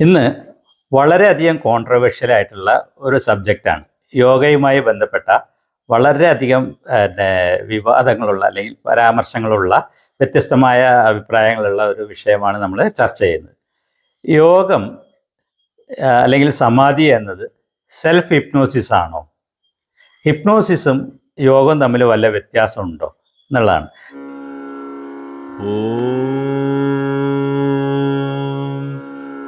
ഇന്ന് വളരെയധികം കോൺട്രവേഴ്ഷ്യൽ ആയിട്ടുള്ള ഒരു സബ്ജക്റ്റാണ് യോഗയുമായി ബന്ധപ്പെട്ട വളരെയധികം വിവാദങ്ങളുള്ള അല്ലെങ്കിൽ പരാമർശങ്ങളുള്ള വ്യത്യസ്തമായ അഭിപ്രായങ്ങളുള്ള ഒരു വിഷയമാണ് നമ്മൾ ചർച്ച ചെയ്യുന്നത്. യോഗം അല്ലെങ്കിൽ സമാധി എന്നത് സെൽഫ് ഹിപ്നോസിസ് ആണോ? ഹിപ്നോസിസും യോഗം തമ്മിൽ വല്ല വ്യത്യാസമുണ്ടോ എന്നുള്ളതാണ്. ॐ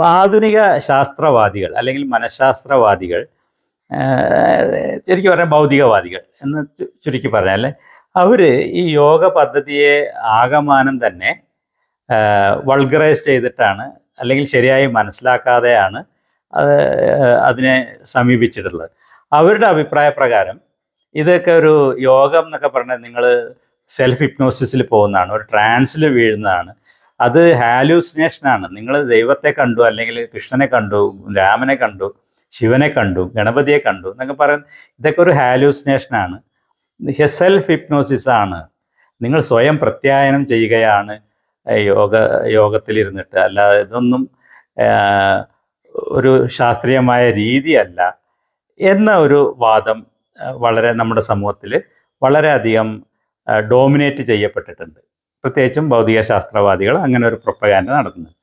അപ്പോൾ ആധുനിക ശാസ്ത്രവാദികൾ അല്ലെങ്കിൽ മനഃശാസ്ത്രവാദികൾ ശരിക്കും പറഞ്ഞാൽ ഭൗതികവാദികൾ എന്ന് ചുരുക്കി പറഞ്ഞാൽ അവർ ഈ യോഗ പദ്ധതിയെ ആകമാനം തന്നെ വൾഗറൈസ് ചെയ്തിട്ടാണ് അല്ലെങ്കിൽ ശരിയായി മനസ്സിലാക്കാതെയാണ് അത് അതിനെ സമീപിച്ചിട്ടുള്ളത്. അവരുടെ അഭിപ്രായ പ്രകാരം ഇതൊക്കെ ഒരു യോഗം എന്നൊക്കെ പറഞ്ഞാൽ നിങ്ങൾ സെൽഫ് ഹിപ്നോസിസിൽ പോകുന്നതാണ് ഒരു ട്രാൻസിൽ വീഴുന്നതാണ്. അത് ഹാലൂസിനേഷനാണ് നിങ്ങൾ ദൈവത്തെ കണ്ടു അല്ലെങ്കിൽ കൃഷ്ണനെ കണ്ടു രാമനെ കണ്ടു ശിവനെ കണ്ടു ഗണപതിയെ കണ്ടു എന്നൊക്കെ പറയുന്നത് ഇതൊക്കെ ഒരു ഹാലൂസിനേഷനാണ് സെൽഫ് ഹിപ്നോസിസ് ആണ്. നിങ്ങൾ സ്വയം പ്രത്യായനം ചെയ്യുകയാണ് യോഗ യോഗത്തിലിരുന്നിട്ട് അല്ലാതെ ഇതൊന്നും ഒരു ശാസ്ത്രീയമായ രീതിയല്ല എന്ന ഒരു വാദം വളരെ നമ്മുടെ സമൂഹത്തിൽ വളരെയധികം ഡോമിനേറ്റ് ചെയ്യപ്പെട്ടിട്ടുണ്ട്. പ്രത്യേകിച്ചും ഭൗതിക ശാസ്ത്രവാദികൾ അങ്ങനെ ഒരു പ്രൊപ്പഗാൻഡ നടത്തുന്നത്.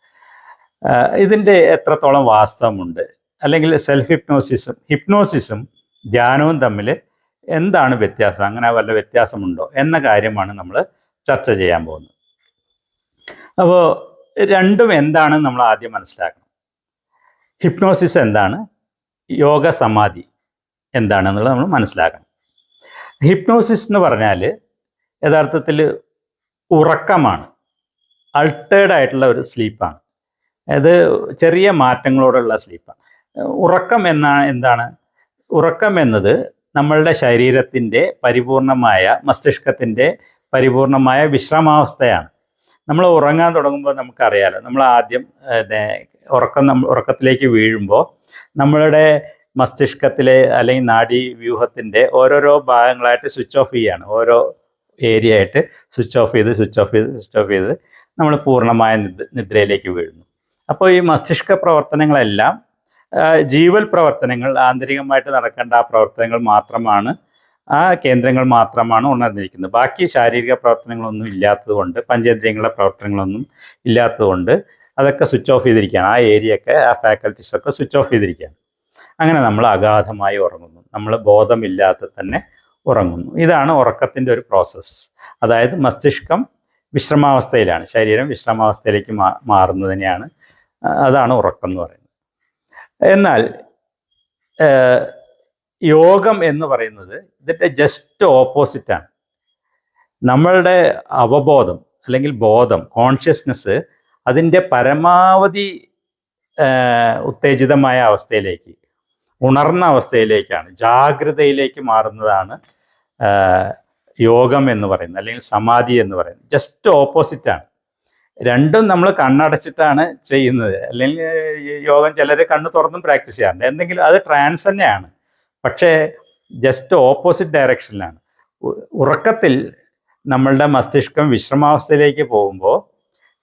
ഇതിന്റെ എത്രത്തോളം വാസ്തവമുണ്ട്? അല്ലെങ്കിൽ സെൽഫ് ഹിപ്നോസിസും ഹിപ്നോസിസും ധ്യാനവും തമ്മിൽ എന്താണ് വ്യത്യാസം? അങ്ങനെ വല്ല വ്യത്യാസമുണ്ടോ? എന്ന കാര്യമാണ് നമ്മൾ ചർച്ച ചെയ്യാൻ പോകുന്നത്. അപ്പോൾ രണ്ടും എന്താണെന്ന് നമ്മൾ ആദ്യം മനസ്സിലാക്കണം. ഹിപ്നോസിസ് എന്താണ്? യോഗ സമാധി എന്താണെന്നുള്ളത് നമ്മൾ മനസ്സിലാക്കണം. ഹിപ്നോസിസ് എന്ന് പറഞ്ഞാൽ യഥാർത്ഥത്തിൽ ഉറക്കമാണ്. അൾട്ടേഡ് ആയിട്ടുള്ള ഒരു സ്ലീപ്പാണ് അത് ചെറിയ മാറ്റങ്ങളോടുള്ള സ്ലീപ്പാണ് ഉറക്കം എന്ന എന്താണ്? ഉറക്കം എന്നത് നമ്മളുടെ ശരീരത്തിന്റെ പരിപൂർണമായ മസ്തിഷ്കത്തിന്റെ പരിപൂർണമായ വിശ്രമാവസ്ഥയാണ്. നമ്മൾ ഉറങ്ങാൻ തുടങ്ങുമ്പോൾ നമുക്കറിയാലോ നമ്മൾ ആദ്യം പിന്നെ ഉറക്കം നമ്മൾ ഉറക്കത്തിലേക്ക് വീഴുമ്പോൾ നമ്മളുടെ മസ്തിഷ്കത്തിലെ അല്ലെങ്കിൽ നാഡീ വ്യൂഹത്തിന്റെ ഓരോരോ ഭാഗങ്ങളായിട്ട് സ്വിച്ച് ഓഫ് ചെയ്യാണ്. ഓരോ ഏരിയ ആയിട്ട് സ്വിച്ച് ഓഫ് ചെയ്ത് സ്വിച്ച് ഓഫ് ചെയ്ത് സ്വിച്ച് ഓഫ് ചെയ്ത് നമ്മൾ പൂർണമായ നിദ്ര നിദ്രയിലേക്ക് വീഴുന്നു. അപ്പോൾ ഈ മസ്തിഷ്ക പ്രവർത്തനങ്ങളെല്ലാം ജീവൽ പ്രവർത്തനങ്ങൾ ആന്തരികമായിട്ട് നടക്കേണ്ട ആ പ്രവർത്തനങ്ങൾ മാത്രമാണ് ആ കേന്ദ്രങ്ങൾ മാത്രമാണ് ഉണർന്നിരിക്കുന്നത്. ബാക്കി ശാരീരിക പ്രവർത്തനങ്ങളൊന്നും ഇല്ലാത്തതുകൊണ്ട് പഞ്ചേന്ദ്രിയങ്ങളുടെ പ്രവർത്തനങ്ങളൊന്നും ഇല്ലാത്തതുകൊണ്ട് അതൊക്കെ സ്വിച്ച് ഓഫ് ചെയ്തിരിക്കുകയാണ്. ആ ഏരിയയൊക്കെ ആ ഫാക്കൽറ്റീസൊക്കെ സ്വിച്ച് ഓഫ് ചെയ്തിരിക്കുകയാണ്. അങ്ങനെ നമ്മൾ അഗാധമായി ഉറങ്ങുന്നു. നമ്മൾ ബോധമില്ലാത്ത തന്നെ ഉറങ്ങുന്നു. ഇതാണ് ഉറക്കത്തിന്റെ ഒരു പ്രോസസ്സ് അതായത് മസ്തിഷ്കം വിശ്രമാവസ്ഥയിലാണ്. ശരീരം വിശ്രമാവസ്ഥയിലേക്ക് മാ മാറുന്നതിനെയാണ് അതാണ് ഉറക്കം എന്ന് പറയുന്നത്. എന്നാൽ യോഗം എന്ന് പറയുന്നത് ഇതിന്റെ ജസ്റ്റ് ഓപ്പോസിറ്റാണ് നമ്മളുടെ അവബോധം അല്ലെങ്കിൽ ബോധം കോൺഷ്യസ്നെസ് അതിന്റെ പരമാവധി ഉത്തേജിതമായ അവസ്ഥയിലേക്ക് ഉണർന്ന അവസ്ഥയിലേക്കാണ് ജാഗ്രതയിലേക്ക് മാറുന്നതാണ് യോഗം എന്ന് പറയുന്നത് അല്ലെങ്കിൽ സമാധി എന്ന് പറയുന്നത്. ജസ്റ്റ് ഓപ്പോസിറ്റാണ് രണ്ടും നമ്മൾ കണ്ണടച്ചിട്ടാണ് ചെയ്യുന്നത്. അല്ലെങ്കിൽ യോഗം ചിലർ കണ്ണ് തുറന്നും പ്രാക്ടീസ് ചെയ്യാറുണ്ട്. എന്തെങ്കിലും അത് ട്രാൻസ് തന്നെയാണ്. പക്ഷേ ജസ്റ്റ് ഓപ്പോസിറ്റ് ഡയറക്ഷനിലാണ് ഉറക്കത്തിൽ നമ്മളുടെ മസ്തിഷ്കം വിശ്രമാവസ്ഥയിലേക്ക് പോകുമ്പോൾ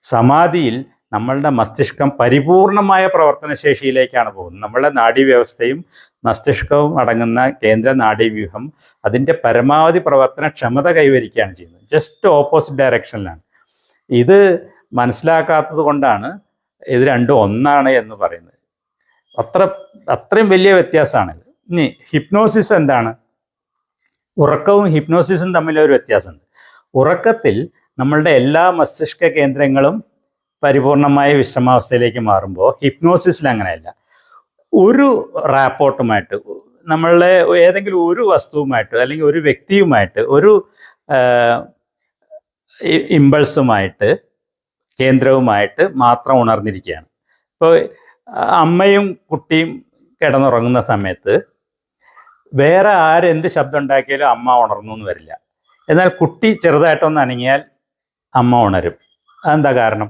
സമാധിയിൽ നമ്മളുടെ മസ്തിഷ്കം പരിപൂർണമായ പ്രവർത്തനശേഷിയിലേക്കാണ് പോകുന്നത്. നമ്മളുടെ നാഡീവ്യവസ്ഥയും മസ്തിഷ്കവും അടങ്ങുന്ന കേന്ദ്ര നാഡീവ്യൂഹം അതിന്റെ പരമാവധി പ്രവർത്തന ക്ഷമത കൈവരിക്കുകയാണ് ചെയ്യുന്നത്. ജസ്റ്റ് ഓപ്പോസിറ്റ് ഡയറക്ഷനിലാണ്. ഇത് മനസ്സിലാക്കാത്തത് കൊണ്ടാണ് ഇത് രണ്ടും ഒന്നാണ് എന്ന് പറയുന്നത്. അത്ര അത്രയും വലിയ വ്യത്യാസമാണിത്. ഇനി ഹിപ്നോസിസ് എന്താണ്? ഉറക്കവും ഹിപ്നോസിസും തമ്മിലൊരു വ്യത്യാസമുണ്ട്. ഉറക്കത്തിൽ നമ്മളുടെ എല്ലാ മസ്തിഷ്ക കേന്ദ്രങ്ങളും പരിപൂർണമായ വിശ്രമാവസ്ഥയിലേക്ക് മാറുമ്പോൾ ഹിപ്നോസിസിൽ അങ്ങനെയല്ല. ഒരു റാപ്പോർട്ടുമായിട്ട് നമ്മളുടെ ഏതെങ്കിലും ഒരു വസ്തുവുമായിട്ട് അല്ലെങ്കിൽ ഒരു വ്യക്തിയുമായിട്ട് ഒരു ഇമ്പൾസുമായിട്ട് കേന്ദ്രവുമായിട്ട് മാത്രം ഉണർന്നിരിക്കുകയാണ്. ഇപ്പോൾ അമ്മയും കുട്ടിയും കിടന്നുറങ്ങുന്ന സമയത്ത് വേറെ ആരെന്ത് ശബ്ദം ഉണ്ടാക്കിയാലും അമ്മ ഉണർന്നു എന്ന് വരില്ല. എന്നാൽ കുട്ടി ചെറുതായിട്ടൊന്ന് അനങ്ങിയാൽ അമ്മ ഉണരും. അതെന്താ കാരണം?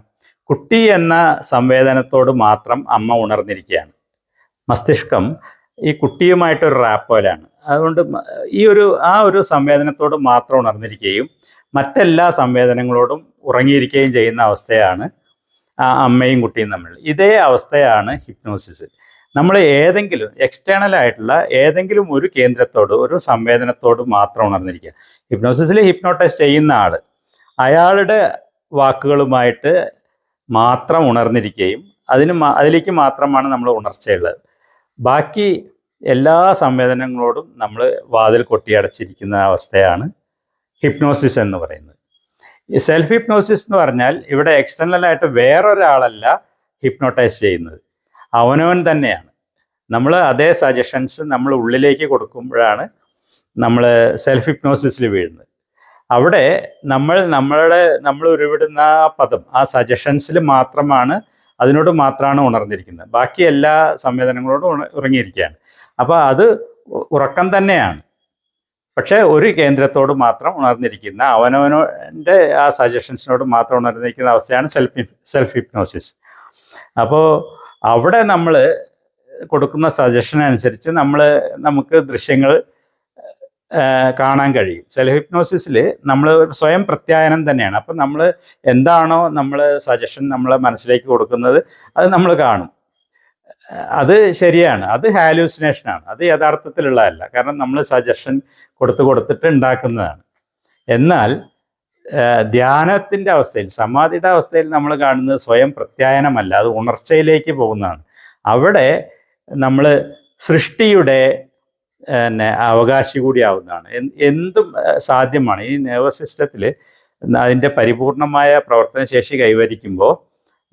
കുട്ടി എന്ന സംവേദനത്തോട് മാത്രം അമ്മ ഉണർന്നിരിക്കുകയാണ്. മസ്തിഷ്കം ഈ കുട്ടിയുമായിട്ടൊരു റാപ്പോലാണ് അതുകൊണ്ട് ഈ ഒരു ആ ഒരു സംവേദനത്തോട് മാത്രം ഉണർന്നിരിക്കുകയും മറ്റെല്ലാ സംവേദനങ്ങളോടും ഉറങ്ങിയിരിക്കുകയും ചെയ്യുന്ന അവസ്ഥയാണ് ആ അമ്മയും കുട്ടിയും തമ്മിൽ. ഇതേ അവസ്ഥയാണ് ഹിപ്നോസിസ് നമ്മൾ ഏതെങ്കിലും എക്സ്റ്റേണൽ ആയിട്ടുള്ള ഏതെങ്കിലും ഒരു കേന്ദ്രത്തോട് ഒരു സംവേദനത്തോട് മാത്രം ഉണർന്നിരിക്കുക. ഹിപ്നോസിസിൽ ഹിപ്നോട്ടൈസ് ചെയ്യുന്ന ആൾ അയാളുടെ വാക്കുകളുമായിട്ട് മാത്രം ഉണർന്നിരിക്കുകയും അതിന് അതിലേക്ക് മാത്രമാണ് നമ്മൾ ഉണർച്ചയുള്ളത്. ബാക്കി എല്ലാ സംവേദനങ്ങളോടും നമ്മൾ വാതിൽ കൊട്ടിയടച്ചിരിക്കുന്ന അവസ്ഥയാണ് ഹിപ്നോസിസ് എന്ന് പറയുന്നത്. സെൽഫ് ഹിപ്നോസിസ് എന്ന് പറഞ്ഞാൽ ഇവിടെ എക്സ്റ്റേണലായിട്ട് വേറൊരാളല്ല ഹിപ്നോട്ടൈസ് ചെയ്യുന്നത്. അവനവൻ തന്നെയാണ്. നമ്മൾ അതേ സജഷൻസ് നമ്മൾ ഉള്ളിലേക്ക് കൊടുക്കുമ്പോഴാണ് നമ്മൾ സെൽഫ് ഹിപ്നോസിസിൽ വീഴുന്നത്. അവിടെ നമ്മൾ നമ്മളുടെ നമ്മൾ ഉരുവിടുന്ന ആ പദം ആ സജഷൻസിൽ മാത്രമാണ് അതിനോട് മാത്രമാണ് ഉണർന്നിരിക്കുന്നത്. ബാക്കി എല്ലാ സംവേദനങ്ങളോടും ഉണ- ഉറങ്ങിയിരിക്കുകയാണ്. അപ്പോൾ അത് ഉറക്കം തന്നെയാണ്. പക്ഷേ ഒരു കേന്ദ്രത്തോട് മാത്രം ഉണർന്നിരിക്കുന്ന അവനവനോന്റെ ആ സജഷൻസിനോട് മാത്രം ഉണർന്നിരിക്കുന്ന അവസ്ഥയാണ് സെൽഫ് സെൽഫ് ഹിപ്നോസിസ് അപ്പോൾ അവിടെ നമ്മൾ കൊടുക്കുന്ന സജഷൻ അനുസരിച്ച് നമ്മൾ നമുക്ക് ദൃശ്യങ്ങൾ കാണാൻ കഴിയും. സെൽഫ് ഹിപ്നോസിസിൽ നമ്മൾ സ്വയം പ്രത്യായനം തന്നെയാണ്. അപ്പം നമ്മൾ എന്താണോ നമ്മൾ സജഷൻ നമ്മളെ മനസ്സിലേക്ക് കൊടുക്കുന്നത് അത് നമ്മൾ കാണും. അത് ശരിയാണ്. അത് ഹാലൂസിനേഷനാണ് അത് യഥാർത്ഥത്തിലുള്ളതല്ല. കാരണം നമ്മൾ സജഷൻ കൊടുത്ത് കൊടുത്തിട്ട് ഉണ്ടാക്കുന്നതാണ്. എന്നാൽ ധ്യാനത്തിന്റെ അവസ്ഥയിൽ സമാധിയുടെ അവസ്ഥയിൽ നമ്മൾ കാണുന്നത് സ്വയം പ്രത്യായനമല്ല. അത് ഉണർച്ചയിലേക്ക് പോകുന്നതാണ്. അവിടെ നമ്മൾ സൃഷ്ടിയുടെ പിന്നെ അവകാശി കൂടിയാവുന്നതാണ്. എന്ത് സാധ്യമാണ്. ഈ നെർവസ് സിസ്റ്റത്തിൽ അതിന്റെ പരിപൂർണമായ പ്രവർത്തനശേഷി കൈവരിക്കുമ്പോൾ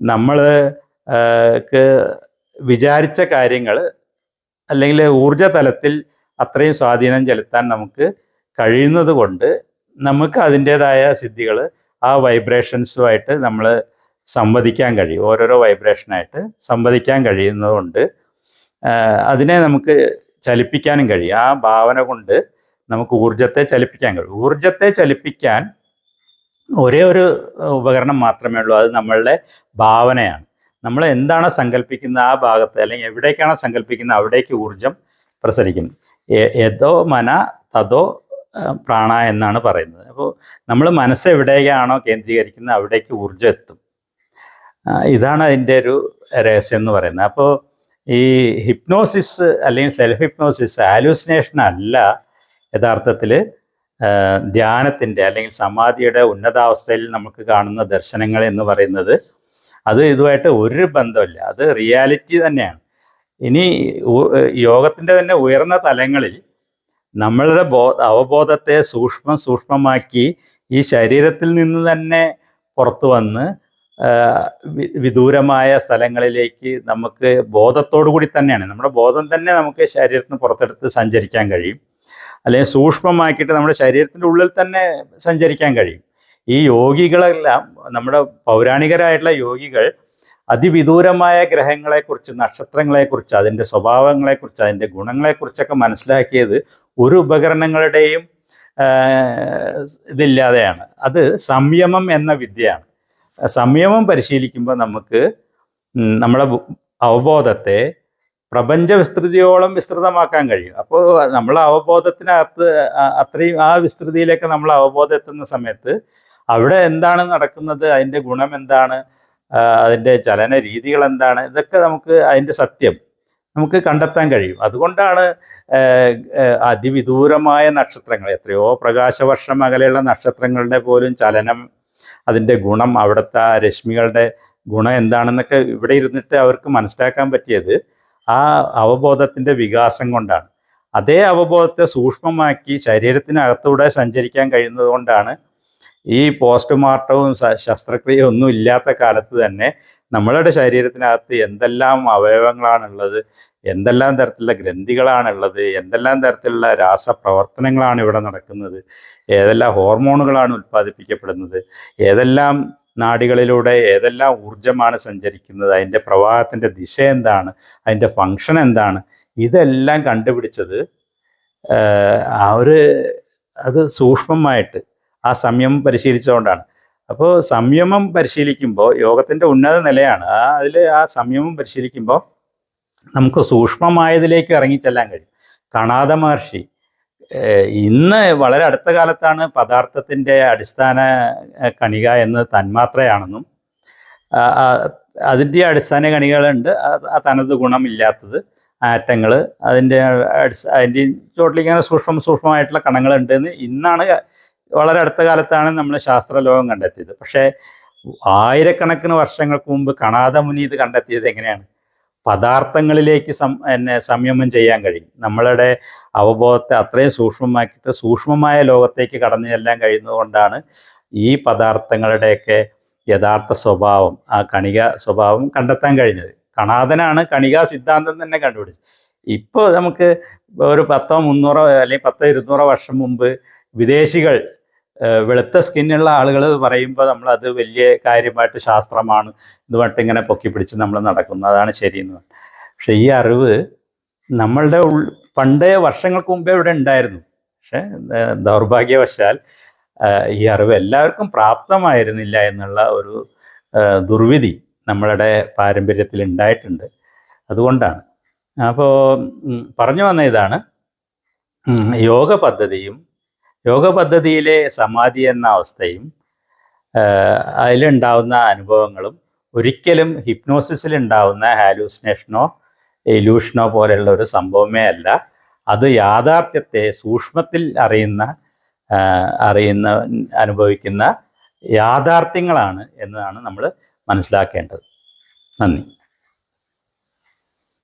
നമ്മൾ വിചാരിച്ച കാര്യങ്ങൾ അല്ലെങ്കിൽ ഊർജ തലത്തിൽ അത്രയും സ്വാധീനം ചെലുത്താൻ നമുക്ക് കഴിയുന്നത് കൊണ്ട് നമുക്ക് അതിന്റേതായ സിദ്ധികൾ ആ വൈബ്രേഷൻസുമായിട്ട് നമ്മൾ സംവദിക്കാൻ കഴിയും. ഓരോരോ വൈബ്രേഷനായിട്ട് സംവദിക്കാൻ കഴിയുന്നതുകൊണ്ട് അതിനെ നമുക്ക് ചലിപ്പിക്കാനും കഴിയും. ആ ഭാവന കൊണ്ട് നമുക്ക് ഊർജത്തെ ചലിപ്പിക്കാൻ കഴിയും. ഊർജത്തെ ചലിപ്പിക്കാൻ ഒരേ ഒരു ഉപകരണം മാത്രമേ ഉള്ളൂ. അത് നമ്മളുടെ ഭാവനയാണ്. നമ്മൾ എന്താണ് സങ്കല്പിക്കുന്ന ആ ഭാഗത്ത് അല്ലെങ്കിൽ എവിടേക്കാണോ സങ്കല്പിക്കുന്നത് അവിടേക്ക് ഊർജം പ്രസരിക്കുന്നു. ഏതോ മന തതോ പ്രാണ എന്നാണ് പറയുന്നത്. അപ്പോൾ നമ്മൾ മനസ്സ് എവിടേക്കാണോ കേന്ദ്രീകരിക്കുന്നത് അവിടേക്ക് ഊർജം എത്തും. ഇതാണ് അതിന്റെ ഒരു രഹസ്യം എന്ന് പറയുന്നത്. അപ്പോൾ ഈ ഹിപ്നോസിസ് അല്ലെങ്കിൽ സെൽഫ് ഹിപ്നോസിസ് ആലൂസിനേഷൻ അല്ല യഥാർത്ഥത്തിൽ ധ്യാനത്തിന്റെ അല്ലെങ്കിൽ സമാധിയുടെ ഉന്നതാവസ്ഥയിൽ നമുക്ക് കാണുന്ന ദർശനങ്ങൾ എന്ന് പറയുന്നത് അത് ഇതുമായിട്ട് ഒരു ബന്ധമില്ല. അത് റിയാലിറ്റി തന്നെയാണ്. ഇനി യോഗത്തിന്റെ തന്നെ ഉയർന്ന തലങ്ങളിൽ നമ്മളുടെ ബോ അവബോധത്തെ സൂക്ഷ്മം സൂക്ഷ്മമാക്കി ഈ ശരീരത്തിൽ നിന്ന് തന്നെ പുറത്തു വന്ന് വിദൂരമായ സ്ഥലങ്ങളിലേക്ക് നമുക്ക് ബോധത്തോടു കൂടി തന്നെയാണ്. നമ്മുടെ ബോധം തന്നെ നമുക്ക് ശരീരത്തിന് പുറത്തെടുത്ത് സഞ്ചരിക്കാൻ കഴിയും. അല്ലെങ്കിൽ സൂക്ഷ്മമാക്കിയിട്ട് നമ്മുടെ ശരീരത്തിന്റെ ഉള്ളിൽ തന്നെ സഞ്ചരിക്കാൻ കഴിയും. ഈ യോഗികളെല്ലാം നമ്മുടെ പൗരാണികരായിട്ടുള്ള യോഗികൾ അതിവിദൂരമായ ഗ്രഹങ്ങളെക്കുറിച്ച് നക്ഷത്രങ്ങളെക്കുറിച്ച് അതിന്റെ സ്വഭാവങ്ങളെക്കുറിച്ച് അതിന്റെ ഗുണങ്ങളെക്കുറിച്ചൊക്കെ മനസ്സിലാക്കിയത് ഒരു ഉപകരണങ്ങളുടെയും ഇതില്ലാതെയാണ്. അത് സംയമം എന്ന വിദ്യയാണ്. സംയമം പരിശീലിക്കുമ്പോൾ നമുക്ക് നമ്മുടെ അവബോധത്തെ പ്രപഞ്ച വിസ്തൃതിയോളം വിസ്തൃതമാക്കാൻ കഴിയും. അപ്പോൾ നമ്മൾ അവബോധത്തിനകത്ത് അത്രയും ആ വിസ്തൃതിയിലേക്ക് നമ്മൾ അവബോധം എത്തുന്ന സമയത്ത് അവിടെ എന്താണ് നടക്കുന്നത് അതിന്റെ ഗുണം എന്താണ് അതിന്റെ ചലന രീതികൾ എന്താണ് ഇതൊക്കെ നമുക്ക് അതിന്റെ സത്യം നമുക്ക് കണ്ടെത്താൻ കഴിയും. അതുകൊണ്ടാണ് അതിവിദൂരമായ നക്ഷത്രങ്ങൾ എത്രയോ പ്രകാശവർഷം അകലെയുള്ള നക്ഷത്രങ്ങളുടെ പോലും ചലനം അതിന്റെ ഗുണം അവിടുത്തെ രശ്മികളുടെ ഗുണം എന്താണെന്നൊക്കെ ഇവിടെ ഇരുന്നിട്ട് അവർക്ക് മനസ്സിലാക്കാൻ പറ്റിയത് ആ അവബോധത്തിന്റെ വികാസം കൊണ്ടാണ്. അതേ അവബോധത്തെ സൂക്ഷ്മമാക്കി ശരീരത്തിനകത്തൂടെ സഞ്ചരിക്കാൻ കഴിയുന്നത് കൊണ്ടാണ് ഈ പോസ്റ്റ്മോർട്ടവും ശസ്ത്രക്രിയ ഒന്നും ഇല്ലാത്ത കാലത്ത് തന്നെ നമ്മളുടെ ശരീരത്തിനകത്ത് എന്തെല്ലാം അവയവങ്ങളാണുള്ളത് എന്തെല്ലാം തരത്തിലുള്ള ഗ്രന്ഥികളാണുള്ളത് എന്തെല്ലാം തരത്തിലുള്ള രാസപ്രവർത്തനങ്ങളാണ് ഇവിടെ നടക്കുന്നത് ഏതെല്ലാം ഹോർമോണുകളാണ് ഉൽപ്പാദിപ്പിക്കപ്പെടുന്നത് ഏതെല്ലാം നാഡികളിലൂടെ ഏതെല്ലാം ഊർജമാണ് സഞ്ചരിക്കുന്നത് അതിന്റെ പ്രവാഹത്തിന്റെ ദിശ എന്താണ് അതിന്റെ ഫങ്ഷൻ എന്താണ് ഇതെല്ലാം കണ്ടുപിടിച്ചത് അവർ അത് സൂക്ഷ്മമായിട്ട് ആ സംയമം പരിശീലിച്ചുകൊണ്ടാണ് അപ്പോൾ സംയമം പരിശീലിക്കുമ്പോൾ യോഗത്തിന്റെ ഉന്നത നിലയാണ്. ആ അതിൽ ആ സംയമം പരിശീലിക്കുമ്പോൾ നമുക്ക് സൂക്ഷ്മമായതിലേക്ക് ഇറങ്ങിച്ചെല്ലാൻ കഴിയും. കണാദ മഹർഷി ഇന്ന് വളരെ അടുത്ത കാലത്താണ് പദാർത്ഥത്തിന്റെ അടിസ്ഥാന കണിക എന്ന് തന്മാത്രയാണെന്നും അതിന്റെ അടിസ്ഥാന കണികളുണ്ട് തനത് ഗുണമില്ലാത്തത് ആറ്റങ്ങൾ അതിന്റെ അതിന്റെ ചോട്ടിലേക്ക് ഇങ്ങനെ സൂക്ഷ്മ സൂക്ഷ്മമായിട്ടുള്ള കണങ്ങളുണ്ട് എന്ന് ഇന്നാണ് വളരെ അടുത്ത കാലത്താണ് നമ്മൾ ശാസ്ത്രലോകം കണ്ടെത്തിയത്. പക്ഷേ ആയിരക്കണക്കിന് വർഷങ്ങൾക്ക് മുമ്പ് കണാദ മുനി ഇത് കണ്ടെത്തിയത് എങ്ങനെയാണ്? പദാർത്ഥങ്ങളിലേക്ക് സം എന്നെ സംയമം ചെയ്യാൻ കഴിയും. നമ്മളുടെ അവബോധത്തെ അത്രയും സൂക്ഷ്മമാക്കിയിട്ട് സൂക്ഷ്മമായ ലോകത്തേക്ക് കടന്നു ചെല്ലാൻ കഴിയുന്നതുകൊണ്ടാണ് ഈ പദാർത്ഥങ്ങളുടെയൊക്കെ യഥാർത്ഥ സ്വഭാവം ആ കണിക സ്വഭാവം കണ്ടെത്താൻ കഴിഞ്ഞത്. കണാദനാണ് കണികാ സിദ്ധാന്തം തന്നെ കണ്ടുപിടിച്ചത്. ഇപ്പോൾ നമുക്ക് ഒരു പത്തോ മുന്നൂറോ അല്ലെങ്കിൽ പത്തോ ഇരുന്നൂറോ വർഷം മുമ്പ് വിദേശികൾ വെളുത്ത സ്കിന്നുള്ള ആളുകൾ പറയുമ്പോൾ നമ്മൾ അത് വലിയ കാര്യമായിട്ട് ശാസ്ത്രമാണ് ഇതുമായിട്ട് ഇങ്ങനെ പൊക്കി പിടിച്ച് നമ്മൾ നടക്കുന്നു. അതാണ് ശരിയെന്ന് പക്ഷേ ഈ അറിവ് നമ്മളുടെ ഉൾ പണ്ടേ വർഷങ്ങൾക്ക് മുമ്പേ ഇവിടെ ഉണ്ടായിരുന്നു. പക്ഷേ ദൗർഭാഗ്യവശാൽ ഈ അറിവ് എല്ലാവർക്കും പ്രാപ്തമായിരുന്നില്ല എന്നുള്ള ഒരു ദുർവിധി നമ്മളുടെ പാരമ്പര്യത്തിൽ ഉണ്ടായിട്ടുണ്ട്. അതുകൊണ്ടാണ്. അപ്പോൾ പറഞ്ഞു വന്ന ഇതാണ് യോഗ പദ്ധതിയും യോഗ പദ്ധതിയിലെ സമാധി എന്ന അവസ്ഥയും അതിലുണ്ടാവുന്ന അനുഭവങ്ങളും ഒരിക്കലും ഹിപ്നോസിസിൽ ഉണ്ടാവുന്ന ഹാലൂസിനേഷനോ ഇലൂഷനോ പോലെയുള്ള ഒരു സംഭവമേ അല്ല. അത് യാഥാർത്ഥ്യത്തെ സൂക്ഷ്മത്തിൽ അറിയുന്ന അറിയുന്ന അനുഭവിക്കുന്ന യാഥാർത്ഥ്യങ്ങളാണ് എന്നതാണ് നമ്മൾ മനസ്സിലാക്കേണ്ടത്. നന്ദി.